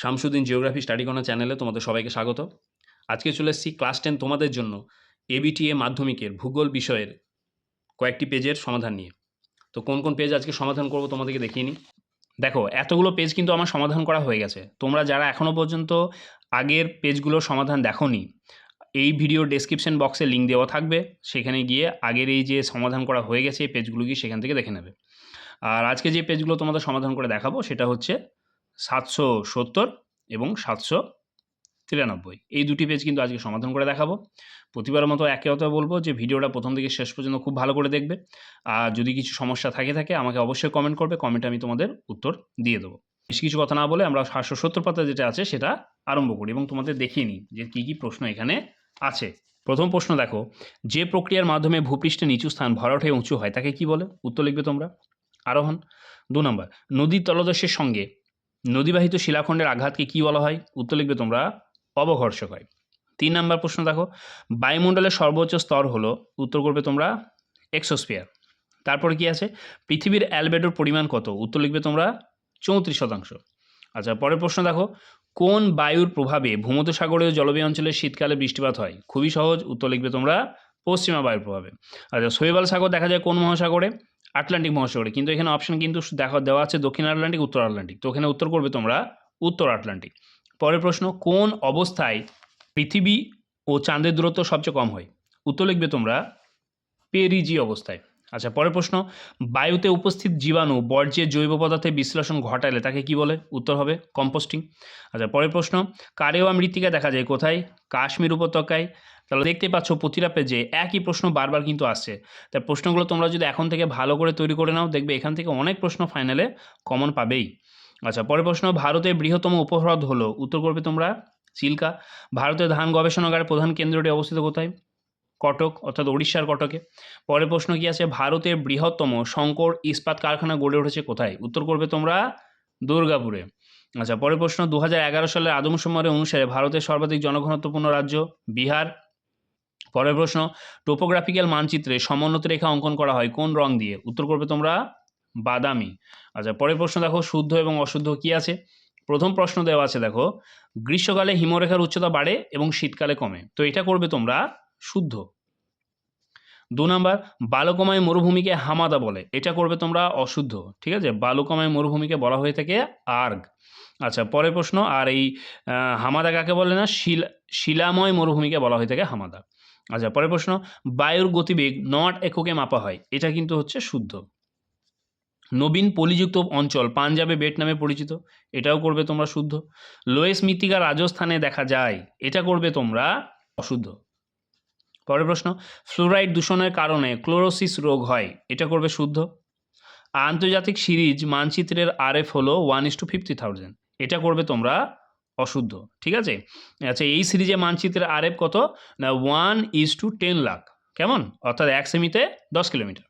Shamsuddin geography study corner চ্যানেলে তোমাদের সবাইকে স্বাগত। আজকে চলে এসেছি ক্লাস টেন তোমাদের জন্য এবিটিএ মাধ্যমিকের ভূগোল বিষয়ের কয়েকটি পেজের সমাধান নিয়ে। তো কোন কোন পেজ আজকে সমাধান করব তোমাদেরকে দেখিয়ে নিই। দেখো, এতগুলো পেজ কিন্তু আমার সমাধান করা হয়ে গেছে। তোমরা যারা এখনও পর্যন্ত আগের পেজগুলোর সমাধান দেখোনি, এই ভিডিও ডেসক্রিপশন বক্সে লিঙ্ক দেওয়া থাকবে। সেখানে গিয়ে আগের এই যে সমাধান করা হয়ে গেছে, এই পেজগুলো গিয়ে সেখান থেকে দেখে নেবে। আর আজকে যে পেজগুলো তোমাদের সমাধান করে দেখাবো, সেটা হচ্ছে সাতশো সত্তর এবং সাতশো তিরানব্বই। এই দুটি পেজ কিন্তু আজকে সমাধান করে দেখাবো। প্রতিবার মতো একে অত বলব যে ভিডিওটা প্রথম থেকে শেষ পর্যন্ত খুব ভালো করে দেখবে। আর যদি কিছু সমস্যা থাকে থাকে আমাকে অবশ্যই কমেন্ট করবে কমেন্টে আমি তোমাদের উত্তর দিয়ে দেবো। বেশি কিছু কথা না বলে আমরা সাতশো সত্তর পাতা যেটা আছে সেটা আরম্ভ করি এবং তোমাদের দেখিয়ে নিই যে কী কী প্রশ্ন এখানে আছে। প্রথম প্রশ্ন দেখো, যে প্রক্রিয়ার মাধ্যমে ভূপৃষ্ঠে নিচু স্থান ভরাট হয়ে উঁচু হয় তাকে কি বলে? উত্তর লিখবে তোমরা। আরোহণ। দু নম্বর, নদীর তলদেশের সঙ্গে নদীবাহিত শিলাখণ্ডের আঘাতকে কি বলা হয়? উত্তর লিখবে তোমরা অবঘর্ষক হয়। তিন নম্বর প্রশ্ন দেখো, বায়ুমণ্ডলের সর্বোচ্চ স্তর হলো, উত্তর করবে তোমরা, এক্সোস্ফিয়ার। তারপরে কি আছে? পৃথিবীর অ্যালবেডোর পরিমাণ কত? উত্তর লিখবে তোমরা, চৌত্রিশ শতাংশ। আচ্ছা পরের প্রশ্ন দেখো, কোন বায়ুর প্রভাবে ভূমধ্যসাগরীয় জলবায়ু অঞ্চলে শীতকালে বৃষ্টিপাত হয়? খুবই সহজ, উত্তর লিখবে তোমরা, পশ্চিমা বায়ুর প্রভাবে। আচ্ছা শৈবাল সাগর দেখা যায় কোন মহাসাগরে? আটলান্টিক মহাসাগরে। কিন্তু এখানে অপশন কিন্তু দেখা দেওয়া আছে দক্ষিণ আটলান্টিক উত্তর আটলান্টিক তো এখানে উত্তর করবে তোমরা উত্তর আটলান্টিক পরের প্রশ্ন, কোন অবস্থায় পৃথিবী ও চাঁদের দূরত্ব সবচেয়ে কম হয়? উত্তর লিখবে তোমরা পেরিজি অবস্থায়। আচ্ছা পরের প্রশ্ন, বায়ুতে উপস্থিত জীবাণু বর্জ্যের জৈব পদার্থে বিশ্লেষণ ঘটালে তাকে কি বলে? উত্তর হবে, কম্পোস্টিং। আচ্ছা পরের প্রশ্ন কারেওয়া মৃত্তিকা দেখা যায় কোথায়? কাশ্মীর উপত্যকায়। তাহলে দেখতে পাচ্ছ প্রতিটা পেজে একই প্রশ্ন বারবার কিন্তু আসছে। তাই প্রশ্নগুলো তোমরা যদি এখন থেকে ভালো করে তৈরি করে নাও, দেখবে এখান থেকে অনেক প্রশ্ন ফাইনালে কমন পাবেই। আচ্ছা পরের প্রশ্ন, ভারতের বৃহত্তম উপহ্রদ হলো, উত্তর করবে তোমরা, চিল্কা। ভারতের ধান গবেষণাগারের প্রধান কেন্দ্রটি অবস্থিত কোথায়? কটক, অর্থাৎ উড়িষ্যার কটকে। পরের প্রশ্ন কি আছে? ভারতের বৃহত্তম শঙ্কর ইস্পাত কারখানা গড়ে উঠেছে কোথায়? উত্তর করবে তোমরা দুর্গাপুরে। আচ্ছা পরের প্রশ্ন দু হাজার এগারো সালের আদমশুমারি অনুসারে ভারতের সর্বাধিক জনঘনত্বপূর্ণ রাজ্য বিহার। পরের প্রশ্ন টোপোগ্রাফিক্যাল মানচিত্রে সমোন্নত রেখা অঙ্কন করা হয় কোন রং দিয়ে? উত্তর করবে তোমরা বাদামি। আচ্ছা পরের প্রশ্ন, দেখো, শুদ্ধ এবং অশুদ্ধ কি আছে? প্রথম প্রশ্ন দেওয়া আছে, দেখো, গ্রীষ্মকালে হিমরেখার উচ্চতা বাড়ে এবং শীতকালে কমে। তো এটা করবে তোমরা শুদ্ধ। দু নাম্বার, বালকময় মরুভূমিকে হামাদা বলে। এটা করবে তোমরা অশুদ্ধ, ঠিক আছে? বালুকময় মরুভূমিকে বলা হয়ে থাকে আর্গ। আচ্ছা পরের প্রশ্ন, আর এই হামাদা কাকে বলে না? শিলা, শিলাময় মরুভূমিকে বলা হয়ে থাকে হামাদা। আচ্ছা পরের প্রশ্ন, বায়ুর গতিবেগ নট এককে মাপা হয়। এটা কিন্তু হচ্ছে শুদ্ধ। নবীন পলিযুক্ত অঞ্চল, পাঞ্জাবে বেট নামে পরিচিত। এটাও করবে তোমরা শুদ্ধ। লোয়েস মৃত্তিকা রাজস্থানে দেখা যায়। এটা করবে তোমরা অশুদ্ধ। পরের প্রশ্ন ফ্লোরাইড দূষণের কারণে ক্লোরোসিস রোগ হয়, এটা করবে শুদ্ধ? আন্তর্জাতিক সিরিজ মানচিত্রের আরএফ হলো one is two fifty thousand এটা করবে তোমরা অশুদ্ধ, ঠিক আছে? আচ্ছা এই সিরিজে মানচিত্রের আরএফ কত? না one is two ten lakh কেমন? অর্থাৎ এক সেমিতে দশ কিলোমিটার।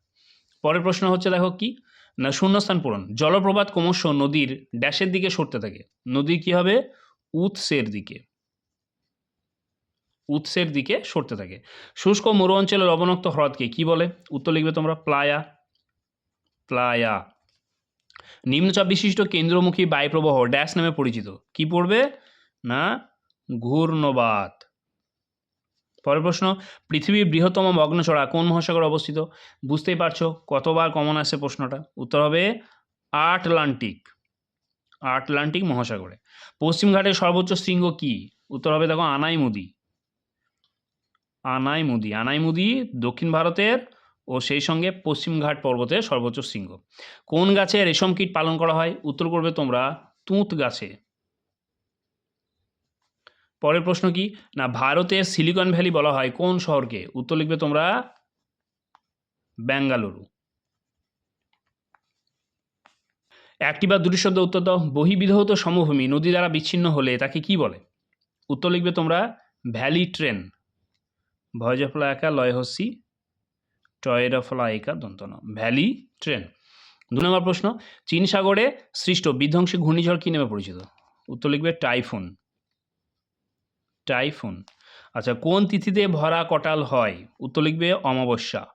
পরের প্রশ্ন হচ্ছে, দেখো কি? না, শূন্যস্থান পূরণ, জলপ্রপাত ক্রমশ নদীর ড্যাশের দিকে সরতে থাকে নদী কি হবে? উৎসের দিকে। উৎসের দিকে সরতে থাকে। শুষ্ক মরু অঞ্চলের লবণাক্ত হ্রদকে কি বলে? উত্তর লিখবে তোমরা, প্লায়া। প্লায়া। নিম্নচাপ বিশিষ্ট কেন্দ্রমুখী বায়ুপ্রবাহ ড্যাশ নামে পরিচিত। কি পড়বে? না, ঘূর্ণবাত। পরের প্রশ্ন, পৃথিবীর বৃহত্তম মগ্নচড়া কোন মহাসাগরে অবস্থিত? বুঝতেই পারছ, কতবার কমন আসে প্রশ্নটা। উত্তর হবে, আটলান্টিক। আটলান্টিক মহাসাগরে। পশ্চিমঘাটের সর্বোচ্চ শৃঙ্গ কি? উত্তর হবে, দেখো, আনাইমুদি। আনাইমুদি। আনাইমুদি দক্ষিণ ভারতের ও সেই সঙ্গে পশ্চিমঘাট পর্বতের সর্বোচ্চ শৃঙ্গ। কোন গাছে রেশম কীট পালন করা হয়? উত্তর করবে তোমরা তুঁত গাছে। পরের প্রশ্ন কি? না ভারতের সিলিকন ভ্যালি বলা হয় কোন শহরকে? উত্তর লিখবে তোমরা বেঙ্গালুরু একটি বা দুটি শব্দ উত্তর দাও। বহিবিধৌত সমভূমি নদী দ্বারা বিচ্ছিন্ন হলে তাকে কি বলে? উত্তর লিখবে তোমরা ভ্যালি ট্রেন। ভয়জফলা একা লয় হসি টয়েরফলা একা দন্তন ভ্যালি, ট্রেন। দু নম্বর প্রশ্ন, চীন সাগরে সৃষ্ট বিধ্বংসী ঘূর্ণিঝড় কী নামে পরিচিত? উত্তর লিখবে টাইফুন। টাইফুন। আচ্ছা কোন তিথিতে ভরা কটাল হয়? উত্তর লিখবে অমাবস্যা।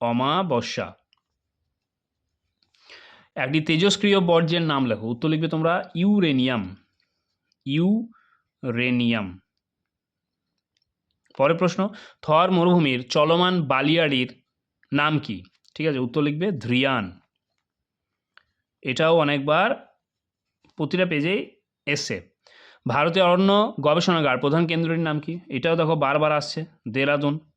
অমাবস্যা। একটি তেজস্ক্রিয় বর্জ্যের নাম লেখো। উত্তর লিখবে তোমরা ইউরেনিয়াম। ইউরেনিয়াম। পরের প্রশ্ন, থর মরুভূমির চলমান বালিয়াড়ির নাম কি? ঠিক আছে, উত্তর লিখবে ধ্রিয়ান এটাও অনেকবার প্রতিটা পেজেই এসছে। ভারতীয় অরণ্য গবেষণাগার প্রধান কেন্দ্রটির নাম কি? এটাও দেখো বারবার আসছে, দেরাদুন।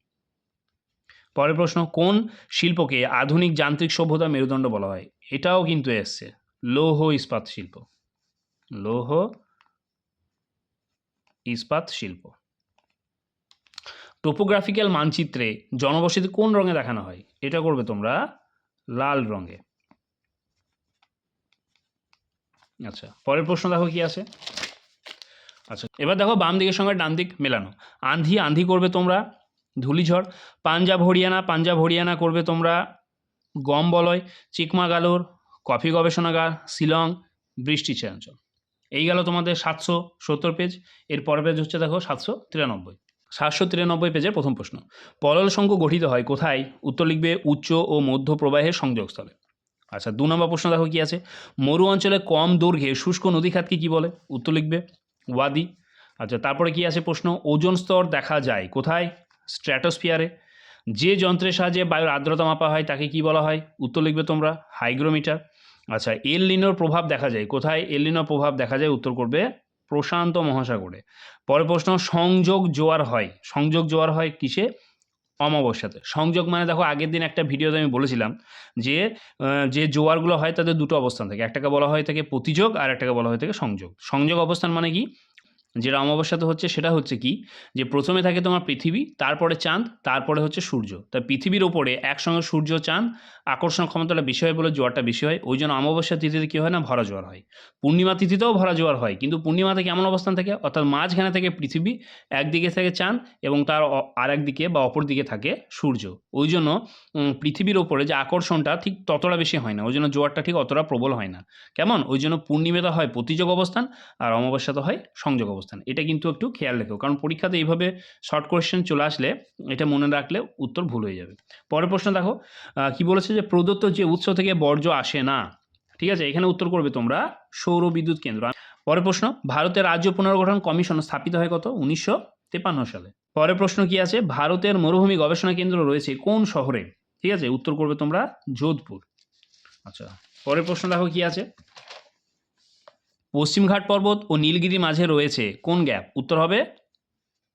পরের প্রশ্ন, কোন শিল্পকে আধুনিক যান্ত্রিক সভ্যতা মেরুদণ্ড বলা হয়? এটাও কিন্তু এসছে, লৌহ ইস্পাত শিল্প। লৌহ ইস্পাত শিল্প। টোপোগ্রাফিক্যাল মানচিত্রে জনবসতি কোন রঙে দেখানো হয়? এটা করবে তোমরা লাল রঙে। আচ্ছা পরের প্রশ্ন দেখো কি আছে? আচ্ছা এবার দেখো বাম দিকের সঙ্গে ডান দিক মেলানো। আন্ধি আন্ধি করবে তোমরা ধুলিঝড়। পাঞ্জাব, হরিয়ানা পাঞ্জাব, হরিয়ানা করবে তোমরা গম বলয় চিকমাগালোর কফি গবেষণাগার, শিলং, বৃষ্টি অঞ্চল এই গেল তোমাদের সাতশো সত্তর পেজ এর পরের পেজ হচ্ছে দেখো সাতশো তিরানব্বই। সাতশো তিরানব্বই পেজের প্রথম প্রশ্ন, পলল সংখ্য গঠিত হয় কোথায়? উত্তর লিখবে উচ্চ ও মধ্য প্রবাহের সংযোগস্থলে। আচ্ছা দু নম্বর প্রশ্ন দেখো কি আছে? মরু অঞ্চলে কম দৈর্ঘ্যে শুষ্ক নদী খাতকে কী বলে? উত্তর লিখবে ওয়াদি। আচ্ছা তারপরে কি আছে প্রশ্ন? ওজন স্তর দেখা যায় কোথায়? স্ট্র্যাটোস্ফিয়ারে। যে যন্ত্রের সাহায্যে বায়ুর আর্দ্রতা মাপা হয় তাকে কি বলা হয়? উত্তর লিখবে তোমরা হাইগ্রোমিটার। আচ্ছা এল লিনোর প্রভাব দেখা যায় কোথায়? এল লিনোর প্রভাব দেখা যায় উত্তর করবে প্রশান্ত মহাসাগরে। পরের প্রশ্ন, সংযোগ জোয়ার হয়। সংযোগ জোয়ার হয় কিসে? অমাবস্যাতে। সংযোগ মানে দেখো, আগের দিন একটা ভিডিওতে আমি বলেছিলাম যে যে জোয়ারগুলো হয় তাদের দুটো অবস্থান থাকে। একটাকে বলা হয় থাকে প্রতিযোগ আর একটাকে বলা হয় থাকে সংযোগ। সংযোগ অবস্থান মানে কি? যেটা অমাবস্যাতে হচ্ছে, সেটা হচ্ছে কি? যে প্রথমে থাকে তোমার পৃথিবী, তারপরে চাঁদ, তারপরে হচ্ছে সূর্য। তা পৃথিবীর ওপরে একসঙ্গে সূর্য, চাঁদ আকর্ষণ ক্ষমতাটা বেশি হয় বলে জোয়ারটা বেশি হয়। ওই জন্য অমাবস্যা তিথিতে কী হয় না? ভরা জোয়ার হয়। পূর্ণিমা তিথিতেও ভরা জোয়ার হয়, কিন্তু পূর্ণিমাতে কেমন অবস্থান থাকে? অর্থাৎ মাঝখানে থেকে পৃথিবী, একদিকে থাকে চাঁদ এবং তার আরেক দিকে বা অপর দিকে থাকে সূর্য। ওই জন্য পৃথিবীর ওপরে যে আকর্ষণটা ঠিক ততটা বেশি হয় না। ওই জন্য জোয়ারটা ঠিক অতটা প্রবল হয় না। কেমন? ওই জন্য পূর্ণিমাতে হয় প্রতিযোগ অবস্থান আর অমাবস্যাতে হয় সংযোগ অবস্থান। এটা কিন্তু একটু খেয়াল রেখো, কারণ পরীক্ষাতে এইভাবে শর্ট কোয়েশ্চেন চলে আসলে এটা মনে রাখলে উত্তর ভুল হয়ে যাবে। পরের প্রশ্ন দেখো কি বলেছে যে প্রদত্ত যে উৎস থেকে বর্জ্য আসে না, ঠিক আছে? এখানে উত্তর করবে তোমরা সৌর বিদ্যুৎ কেন্দ্র। পরের প্রশ্ন, ভারতের রাজ্য পুনর্গঠন কমিশন স্থাপিত হয় কত? উনিশশো তেপান্ন সালে। পরের প্রশ্ন কি আছে? ভারতের মরুভূমি গবেষণা কেন্দ্র রয়েছে কোন শহরে? ঠিক আছে? উত্তর করবে তোমরা যোধপুর। আচ্ছা পরের প্রশ্ন দেখো কি আছে? পশ্চিমঘাট পর্বত ও নীলগিরি মাঝে রয়েছে কোন গ্যাপ? উত্তর হবে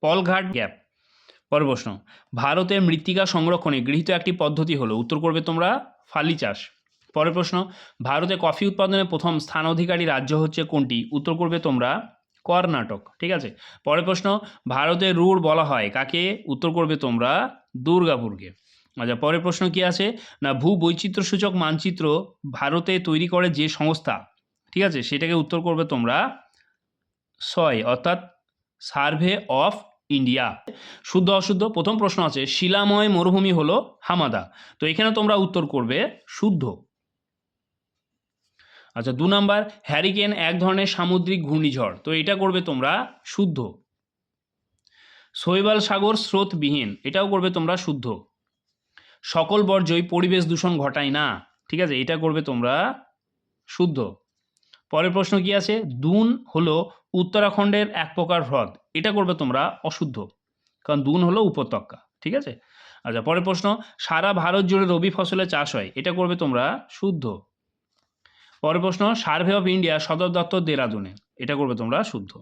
পলঘাট গ্যাপ। পরের প্রশ্ন, ভারতের মৃত্তিকা সংরক্ষণে গৃহীত একটি পদ্ধতি হলো, উত্তর করবে তোমরা ফালি চাষ। পরের প্রশ্ন, ভারতে কফি উৎপাদনে প্রথম স্থান অধিকারী রাজ্য হচ্ছে কোনটি? উত্তর করবে তোমরা কর্ণাটক, ঠিক আছে? পরের প্রশ্ন ভারতের রুড় বলা হয় কাকে? উত্তর করবে তোমরা দুর্গাপুরকে। আচ্ছা পরের প্রশ্ন কি আছে? না ভূ বৈচিত্র্যসূচক মানচিত্র ভারতে তৈরি করে যে সংস্থা ঠিক আছে? সেটাকে উত্তর করবে তোমরা ছয়, অর্থাৎ সার্ভে অফ ইন্ডিয়া। শুদ্ধ, অশুদ্ধ? প্রথম প্রশ্ন আছে, শিলাময় মরুভূমি হলো হামাদা। তো এখানে তোমরা উত্তর করবে শুদ্ধ। আচ্ছা দু নাম্বার হ্যারিকেন এক ধরনের সামুদ্রিক ঘূর্ণিঝড়। তো এটা করবে তোমরা শুদ্ধ। শৈবাল সাগর স্রোতবিহীন, এটাও করবে তোমরা শুদ্ধ। সকল বর্জ্যই পরিবেশ দূষণ ঘটায় না। ঠিক আছে? এটা করবে তোমরা শুদ্ধ। পরের প্রশ্ন কি আছে? দুন হলো উত্তরাখণ্ডের এক প্রকার হ্রদ। এটা করবে তোমরা অশুদ্ধ। কারণ দুন হলো উপত্যকা, ঠিক আছে? আচ্ছা পরের প্রশ্ন, সারা ভারত জুড়ে রবি ফসলে চাষ হয়, এটা করবে তোমরা শুদ্ধ। পরের প্রশ্ন, সার্ভে অফ ইন্ডিয়া সদর দপ্তর দেরাদুনে, এটা করবে তোমরা শুদ্ধ।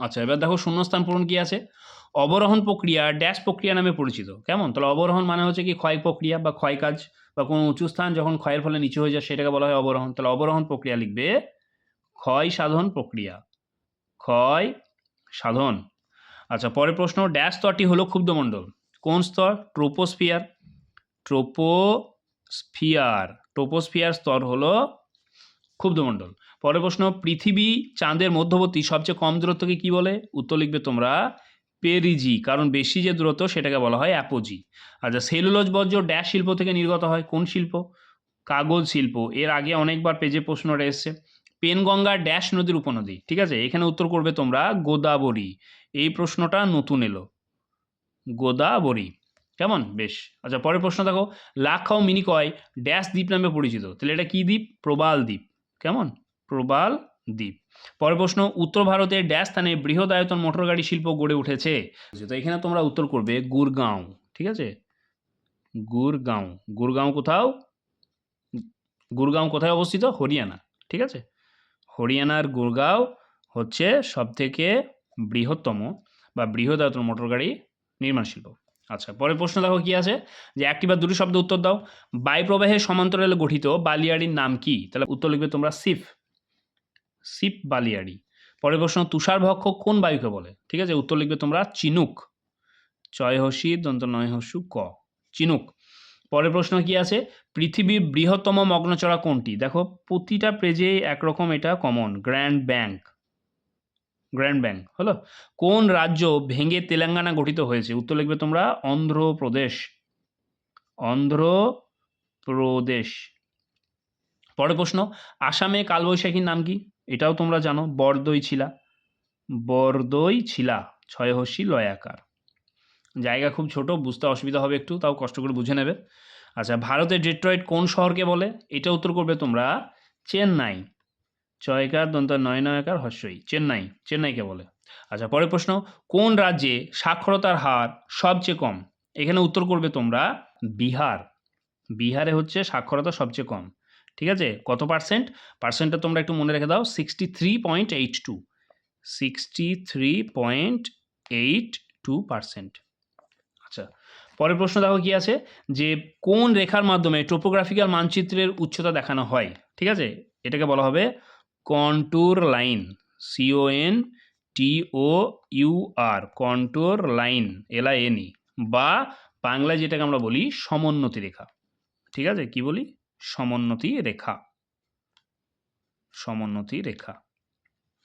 আচ্ছা এবার দেখো শূন্যস্থান পূরণ কি আছে? অবরোহণ প্রক্রিয়া ড্যাশ প্রক্রিয়া নামে পরিচিত। কেমন? তাহলে অবরোহণ মানে হচ্ছে কি ক্ষয় প্রক্রিয়া বা ক্ষয় কাজ বা কোনো উঁচু স্থান যখন ক্ষয়ের ফলে নিচু হয়ে যায় সেটাকে বলা হয় অবরোহণ। তাহলে অবরোহণ প্রক্রিয়া লিখবে ক্ষয় সাধন প্রক্রিয়া। ক্ষয় সাধন। আচ্ছা পরের প্রশ্ন, ড্যাশ স্তরটি হলো ক্ষুব্ধমণ্ডল। কোন স্তর? ট্রোপোস্ফিয়ার। ট্রোপোস্ফিয়ার। ট্রোপোস্ফিয়ার স্তর হলো ক্ষুব্ধমণ্ডল। পরের প্রশ্ন, পৃথিবী চাঁদের মধ্যবর্তী সবচেয়ে কম দূরত্বকে কি বলে? উত্তর লিখবে তোমরা, পেরিজি, কারণ বেশি যে দূরত্ব সেটাকে বলা হয় অ্যাপোজি। আচ্ছা সেলুলোজ বর্জ্য ড্যাশ শিল্প থেকে নির্গত হয়, কোন শিল্প? কাগজ শিল্প। এর আগে অনেকবার পেজে প্রশ্নটা এসছে। পেনগঙ্গা ড্যাশ নদীর উপনদী, ঠিক আছে? এখানে উত্তর করবে তোমরা, গোদাবরী। এই প্রশ্নটা নতুন এলো। গোদাবরী। কেমন? বেশ। আচ্ছা পরের প্রশ্ন দেখো লাখাও মিনিকয় ড্যাশ দ্বীপ নামে পরিচিত। তাহলে এটা কী দ্বীপ? প্রবাল দ্বীপ। কেমন? প্রবাল দ্বীপ। পরের প্রশ্ন, উত্তর ভারতের ড্যাশ স্থানে বৃহৎ আয়তন মোটর গাড়ি শিল্প গড়ে উঠেছে। তো এখানে তোমরা উত্তর করবে গুরগাঁও, ঠিক আছে? গুরগাঁও। গুরগাঁও কোথাও? গুরগাঁও কোথায় অবস্থিত? হরিয়ানা, ঠিক আছে? হরিয়ানার গুরগাঁও হচ্ছে সবথেকে বৃহত্তম বা বৃহৎ আয়তন মোটর গাড়ি নির্মাণ শিল্প। আচ্ছা পরের প্রশ্ন দেখো কি আছে? যে একটি বা দুটি শব্দ উত্তর দাও। বায়ুপ্রবাহের সমান্তরালে গঠিত বালিয়াড়ির নাম কি? তাহলে উত্তর লিখবে তোমরা সিফ। সিপ বালিয়াড়ি। পরের প্রশ্ন তুষারভক্ষ কোন বায়ুকে বলে? ঠিক আছে, উত্তর লিখবে তোমরা চিনুক। চয় হসি দন্ত নয় হসু ক। চিনুক। পরের প্রশ্ন কি আছে? পৃথিবীর বৃহত্তম মগ্নচড়া কোনটি? দেখো, প্রতিটা পেজে একরকম এটা common grand bank grand bank হলো? কোন রাজ্য ভেঙে তেলেঙ্গানা গঠিত হয়েছে? উত্তর লিখবে তোমরা অন্ধ্রপ্রদেশ। অন্ধ্রপ্রদেশ। পরের প্রশ্ন, আসামে কালবৈশাখীর নাম কি? এটাও তোমরা জানো, বরদই ছিলা। বরদই ছিলা ছয় হস্যি লয়াকার। জায়গা খুব ছোট, বুঝতে অসুবিধা হবে একটু, তাও কষ্ট করে বুঝে নেবে। আচ্ছা ভারতের ডেট্রয়েট কোন শহরকে বলে? এটা উত্তর করবে তোমরা, চেন্নাই। ছয়কার দন্ত নয় নয়কার হস্যই চেন্নাই, চেন্নাইকে বলে। আচ্ছা পরের প্রশ্ন, কোন রাজ্যে সাক্ষরতার হার সবচেয়ে কম? এখানে উত্তর করবে তোমরা বিহার। বিহারে হচ্ছে সাক্ষরতা সবচেয়ে কম, ঠিক আছে? কত পার্সেন্ট পার্সেন্টটা তোমরা একটু মনে রেখে দাও sixty three point eight two sixty three point eight two percent আচ্ছা পরের প্রশ্ন দেখো কি আছে? যে কোন রেখার মাধ্যমে টোপোগ্রাফিক্যাল মানচিত্রের উচ্চতা দেখানো হয়, ঠিক আছে? এটাকে বলা হবে contour line C O N T O U R contour line L I E বা বাংলায় যেটাকে আমরা বলি সমোন্নতি রেখা। ঠিক আছে? কি বলি? সমোন্নতি রেখা। সমোন্নতি রেখা।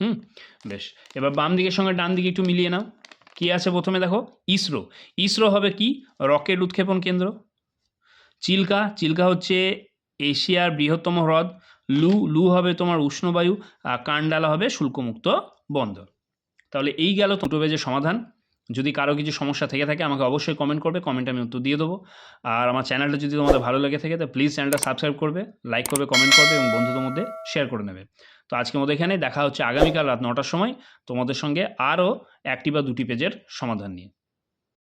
হুম? বেশ। এবার বাম দিকের সঙ্গে ডান দিকে একটু মিলিয়ে নাও। কি আছে প্রথমে দেখো? ইসরো। ইসরো হবে কি? রকেট উৎক্ষেপণ কেন্দ্র। চিল্কা। চিল্কা হচ্ছে এশিয়ার বৃহত্তম হ্রদ, লু লু হবে তোমার উষ্ণবায়ু, আর কান্ডালা হবে শুল্কমুক্ত বন্দর। তাহলে এই গেল পেজের সমাধান। যদি কারও কিছু সমস্যা থেকে থাকে, আমাকে অবশ্যই কমেন্ট করবে কমেন্টে আমি উত্তর দিয়ে দেবো। আর আমার চ্যানেলটা যদি তোমাদের ভালো লেগে থাকে, তো প্লিজ চ্যানেলটা সাবস্ক্রাইব করবে লাইক করবে কমেন্ট করবে এবং বন্ধুদের মধ্যে শেয়ার করে নেবে। তো আজকের মতো এখানে দেখা হচ্ছে আগামীকাল রাত নটার সময় তোমাদের সঙ্গে আরও একটি বা দুটি পেজের সমাধান নিয়ে।